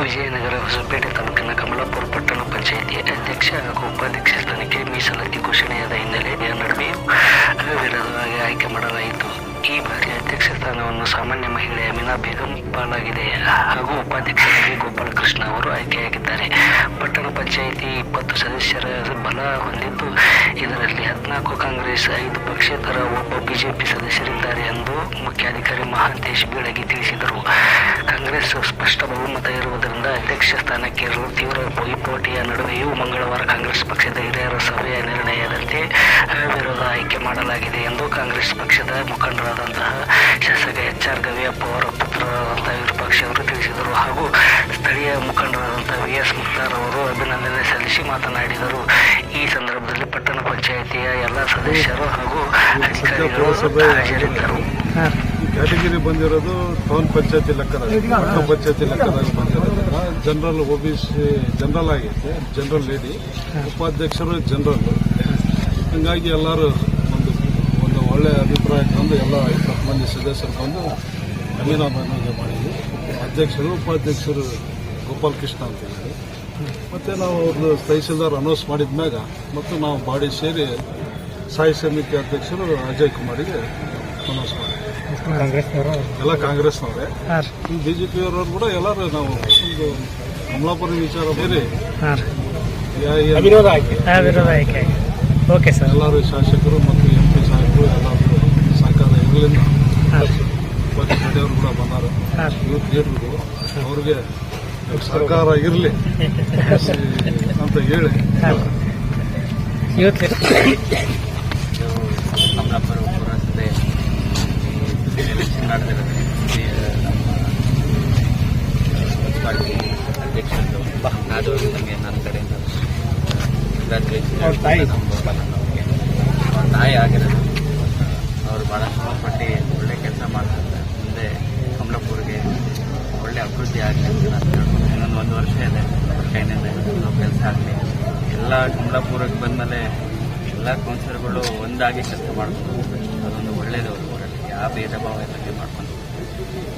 ವಿಜಯನಗರ ಹೊಸಪೇಟೆ ತಾಲೂಕಿನ ಕಮಲಾಪುರ ಪಟ್ಟಣ ಪಂಚಾಯಿತಿ ಅಧ್ಯಕ್ಷ ಹಾಗೂ ಉಪಾಧ್ಯಕ್ಷ ಸ್ಥಾನಕ್ಕೆ ಮೀಸಲಾತಿ ಘೋಷಣೆಯಾದ ಹಿನ್ನೆಲೆಯಲ್ಲಿ ನಡುವೆಯೂ ವಿರೋಧವಾಗಿ ಆಯ್ಕೆ ಮಾಡಲಾಯಿತು. ಈ ಬಾರಿ ಅಧ್ಯಕ್ಷ ಸ್ಥಾನವನ್ನು ಸಾಮಾನ್ಯ ಮಹಿಳೆ ಅಮಿನಾ ಬೇಗಂ ಪಾಲಾಗಿದೆ ಹಾಗೂ ಉಪಾಧ್ಯಕ್ಷರಾಗಿ ಗೋಪಾಲಕೃಷ್ಣ ಅವರು ಆಯ್ಕೆಯಾಗಿದ್ದಾರೆ. ಪಟ್ಟಣ ಪಂಚಾಯಿತಿ ಇಪ್ಪತ್ತು ಸದಸ್ಯರ ಬಲ ಹೊಂದಿದ್ದು, ಇದರಲ್ಲಿ ಹದಿನಾಲ್ಕು ಕಾಂಗ್ರೆಸ್, ಐದು ಪಕ್ಷೇತರ ಒಬ್ಬ ಬಿಜೆಪಿ ಸದಸ್ಯರಿದ್ದಾರೆ ಎಂದು ಮುಖ್ಯಾಧಿಕಾರಿ ಮಹಾಂತೇಶ್ ಬೀಳಗಿ ತಿಳಿಸಿದರು. ಕಾಂಗ್ರೆಸ್ ಸ್ಪಷ್ಟ ಬಹುಮತ ಇರುವುದರಿಂದ ಅಧ್ಯಕ್ಷ ಸ್ಥಾನಕ್ಕೆ ತೀವ್ರ ಪೈಪೋಟಿಯ ನಡುವೆಯೂ ಮಂಗಳವಾರ ಕಾಂಗ್ರೆಸ್ ಪಕ್ಷದ ಹಿರಿಯರ ಸಭೆಯ ನಿರ್ಣಯದಂತೆ ವಿರೋಧ ಆಯ್ಕೆ ಮಾಡಲಾಗಿದೆ. ಕಾಂಗ್ರೆಸ್ ಪಕ್ಷದ ಮುಖಂಡರಾದಂತಹ ಶಾಸಕ ಎಚ್ ಆರ್ ಗವಿಯಪ್ಪ ಅವರ ಪುತ್ರರಾದಂತಹ ವಿರೂಪಾಕ್ಷ ಅವರು ತಿಳಿಸಿದರು. ಹಾಗೂ ಸ್ಥಳೀಯ ಮುಖಂಡರಾದಂತಹ ವಿ ಎಸ್ ಮುಕ್ತಾರ್ ಅವರು ಅಭಿನಂದನೆ ಸಲ್ಲಿಸಿ ಮಾತನಾಡಿದರು. ಈ ಸಂದರ್ಭದಲ್ಲಿ ಪಟ್ಟಣ ಪಂಚಾಯಿತಿಯ ಎಲ್ಲ ಸದಸ್ಯರು ಹಾಗೂ ಅಧಿಕಾರಿಗಳು ಹಾಜರಿದ್ದರು. ಕ್ಯಾಟಗಿರಿ ಬಂದಿರೋದು ಟೌನ್ ಪಂಚಾಯತಿ ಲೆಕ್ಕದಲ್ಲಿ, ಪಟ್ಟಣ ಪಂಚಾಯತಿ ಲೆಕ್ಕದಲ್ಲಿ ಬಂದಿರೋದ್ರಿಂದ general O B C general ಆಗೈತೆ ಜನರಲ್ ಲೇಡಿ, ಉಪಾಧ್ಯಕ್ಷರು, ಜನರಲ್. ಹಂಗಾಗಿ ಎಲ್ಲರೂ ಒಂದು ಒಂದು ಒಳ್ಳೆ ಅಭಿಪ್ರಾಯ ತಂದು ಎಲ್ಲ ಇಪ್ಪತ್ತು ಮಂದಿ ಸದಸ್ಯರು ಬಂದು ಅಭಿನಂದನೆ ಮಾಡಿದ್ವಿ. ಅಧ್ಯಕ್ಷರು ಉಪಾಧ್ಯಕ್ಷರು ಗೋಪಾಲ್ ಕೃಷ್ಣ ಅಂತ ಹೇಳಿ ಮತ್ತು ನಾವು ಅವ್ರದ್ದು ತಹಸೀಲ್ದಾರ್ ಅನೌನ್ಸ್ ಮಾಡಿದ ಮ್ಯಾಗ ಮತ್ತು ನಾವು ಬಾಡಿ ಸೇರಿ ಸಾಯಿ ಸಮಿತಿ ಅಧ್ಯಕ್ಷರು ಅಜಯ್ ಕುಮಾರಿಗೆ ಅನೌನ್ಸ್ ಮಾಡಿದ್ವಿ. ಕಾಂಗ್ರೆಸ್ನವರು ಎಲ್ಲ ಕಾಂಗ್ರೆಸ್ನವರೇ. ಬಿ ಜೆ ಪಿಯವರು ಕೂಡ ಎಲ್ಲರೂ ನಾವು ಒಂದು ಕಮಲಾಪುರ ವಿಚಾರ ಬೇರೆ. Okay sir. ಎಲ್ಲರೂ ಶಾಸಕರು ಮತ್ತು ಲೀಡರ್ಗಳು ಅವ್ರಿಗೆ ಸರ್ಕಾರ ಇರಲಿ ಅಂತ ಹೇಳಿ ಹಾಂ ಇವತ್ತು ಕಮಲಾಪುರ ಪುರಸಭೆ ಎಲೆಕ್ಷನ್ ನಡೆದಿರೋದು ನಮ್ಮ ಪಾರ್ಟಿ ಅಧ್ಯಕ್ಷರು ಆದವರು ನಮಗೆ ನನ್ನ ಕಡೆಯಿಂದ ತಾಯಿ. ಅವ್ರ ತಾಯಿ ಆಗಿರೋದು ಅವರು ಭಾಳ ಶ್ರಮಪಟ್ಟು ಒಳ್ಳೆ ಕೆಲಸ ಮಾಡ್ತಾರೆ ಮುಂದೆ ಕಮಲಾಪುರ್ಗೆ ಒಳ್ಳೆ ಅಭಿವೃದ್ಧಿ ಆಗಲಿ ಇನ್ನೊಂದು ಒಂದು ವರ್ಷ ಇದೆ. ಕೈನಿಂದ ಏನೋ ಕೆಲಸ ಆಗಲಿ. ಎಲ್ಲ ಕಮಲಾಪುರಕ್ಕೆ ಬಂದಮೇಲೆ ಎಲ್ಲ ಕೌನ್ಸಿಲರ್ಗಳು ಒಂದಾಗಿ ಕೆಲಸ ಮಾಡ್ಕೊಂಡು ಅದೊಂದು ಒಳ್ಳೇದು. ಅವ್ರ ಊರಲ್ಲಿ ಯಾವ ಭೇದ ಭಾವ ಇಲ್ಲದೆ ಮಾಡ್ಕೊಂಡು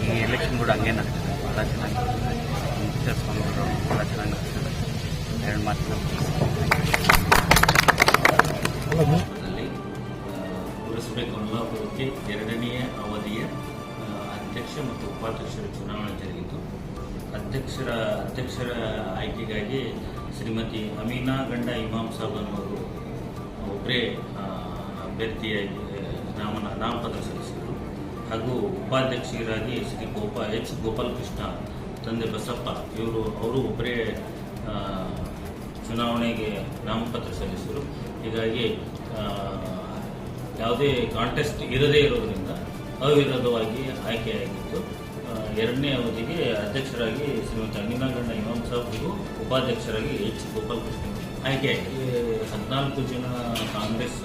ಈ ಎಲೆಕ್ಷನ್ ಕೂಡ ಹಂಗೆ ನಡೆದಿದೆ ಭಾಳ ಚೆನ್ನಾಗಿ ನಡೆದಿದೆ ಮುಖ್ಯ ಸ್ವಾಮಿಗಳು ಭಾಳ ಚೆನ್ನಾಗಿ ನಡೆಸಿದ್ದಾರೆ ಎರಡು ಮಾತು ದಲ್ಲಿ ಪುರಸಭೆ ಕಮಲಾಪುರಕ್ಕೆ ಎರಡನೆಯ ಅವಧಿಯ ಅಧ್ಯಕ್ಷ ಮತ್ತು ಉಪಾಧ್ಯಕ್ಷರ ಚುನಾವಣೆ ಜರುಗಿತು. ಅಧ್ಯಕ್ಷರ ಅಧ್ಯಕ್ಷರ ಆಯ್ಕೆಗಾಗಿ ಶ್ರೀಮತಿ ಅಮೀನಾ ಗಂಡ ಇಮಾಮ್ ಸಾಬ್ ಅನ್ನೋರು ಒಬ್ಬರೇ ಅಭ್ಯರ್ಥಿಯಾಗಿ ನಾಮ, ನಾಮಪತ್ರ ಸಲ್ಲಿಸಿದರು. ಹಾಗೂ ಉಪಾಧ್ಯಕ್ಷರಾಗಿ ಶ್ರೀ ಗೋಪಾ, ಎಚ್ ಗೋಪಾಲಕೃಷ್ಣ, ತಂದೆ ಬಸಪ್ಪ ಇವರು, ಅವರು ಒಬ್ಬರೇ ಚುನಾವಣೆಗೆ ನಾಮಪತ್ರ ಸಲ್ಲಿಸಿದರು. ಹೀಗಾಗಿ ಯಾವುದೇ ಕಾಂಟೆಸ್ಟ್ ಇರದೇ ಇರೋದ್ರಿಂದ ಅವಿರೋಧವಾಗಿ ಆಯ್ಕೆಯಾಗಿತ್ತು ಎರಡನೇ ಅವಧಿಗೆ ಅಧ್ಯಕ್ಷರಾಗಿ ಶ್ರೀಮತಿ ಅಂಗಿನಾಗಣ್ಣ ಇಮಾಮ್ ಸಾಬ್ ಹಾಗೂ ಉಪಾಧ್ಯಕ್ಷರಾಗಿ ಎಚ್ ಗೋಪಾಲಕೃಷ್ಣ ಆಯ್ಕೆಯಾಗಿ ಹದಿನಾಲ್ಕು ಜನ ಕಾಂಗ್ರೆಸ್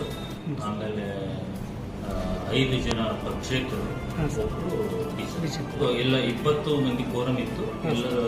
ಆಮೇಲೆ ಐದು ಜನ ಪಕ್ಷೇತರು ಒಬ್ಬರು ಎಲ್ಲ ಇಪ್ಪತ್ತು ಮಂದಿ ಕೋರಂ ಇತ್ತು. ಎಲ್ಲರೂ